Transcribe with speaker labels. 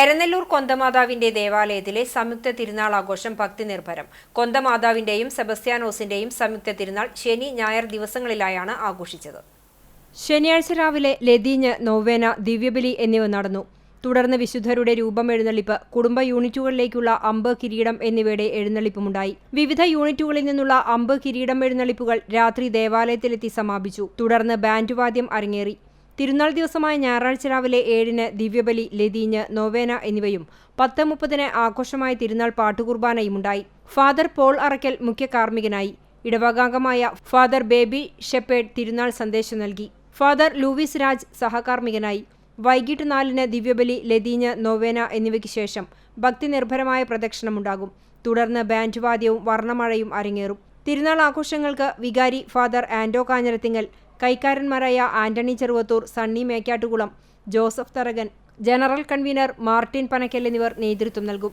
Speaker 1: എരനെല്ലൂർ കൊന്തമാതാവിന്റെ ദേവാലയത്തിലെ സംയുക്ത തിരുനാൾ ആഘോഷം ഭക്തി നിർഭരം. കൊന്തമാതാവിന്റെയും സെബസ്ത്യാനോസിന്റെയും സംയുക്ത തിരുനാൾ ശനി ഞായർ ദിവസങ്ങളിലായാണ് ആഘോഷിച്ചത്. ശനിയാഴ്ച രാവിലെ ലതീഞ്ഞ് നൊവേന ദിവ്യബലി എന്നിവ നടന്നു. തുടർന്ന് വിശുദ്ധരുടെ രൂപം എഴുന്നള്ളിപ്പ് കുടുംബ യൂണിറ്റുകളിലേക്കുള്ള അമ്പ് കിരീടം എന്നിവയുടെ എഴുന്നള്ളിപ്പുമുണ്ടായി. വിവിധ യൂണിറ്റുകളിൽ നിന്നുള്ള അമ്പ് കിരീടം എഴുന്നള്ളിപ്പുകൾ രാത്രി ദേവാലയത്തിലെത്തി സമാപിച്ചു. തുടർന്ന് ബാൻഡ് വാദ്യം അരങ്ങേറി. തിരുനാൾ ദിവസമായ ഞായറാഴ്ച രാവിലെ ഏഴിന് ദിവ്യബലി ലതീഞ്ഞ് നോവേന എന്നിവയും പത്ത് മുപ്പതിന് ആഘോഷമായ തിരുനാൾ പാട്ടുകുർബാനയുമുണ്ടായി ഫാദർ പോൾ അറക്കൽ മുഖ്യ കാർമ്മികനായി. ഇടവകാംഗമായ ഫാദർ ബേബി ഷെപ്പേഡ് തിരുനാൾ സന്ദേശം നൽകി. ഫാദർ ലൂവിസ് രാജ് സഹകാർമ്മികനായി. വൈകിട്ട് നാലിന് ദിവ്യബലി ലതീഞ്ഞ് നോവേന എന്നിവയ്ക്ക് ശേഷം ഭക്തിനിർഭരമായ പ്രദക്ഷിണമുണ്ടാകും. തുടർന്ന് ബാൻഡ് വാദ്യവും വർണമഴയും അരങ്ങേറും. തിരുനാൾ ആഘോഷങ്ങൾക്ക് വികാരി father Ando Kanjirathingal കൈക്കാരന്മാരായ Antony Cheruvathur Sunny Mekkattukulam Joseph Tharakan general convener Martin Panakkal എന്നിവർ നേതൃത്വം നൽകും.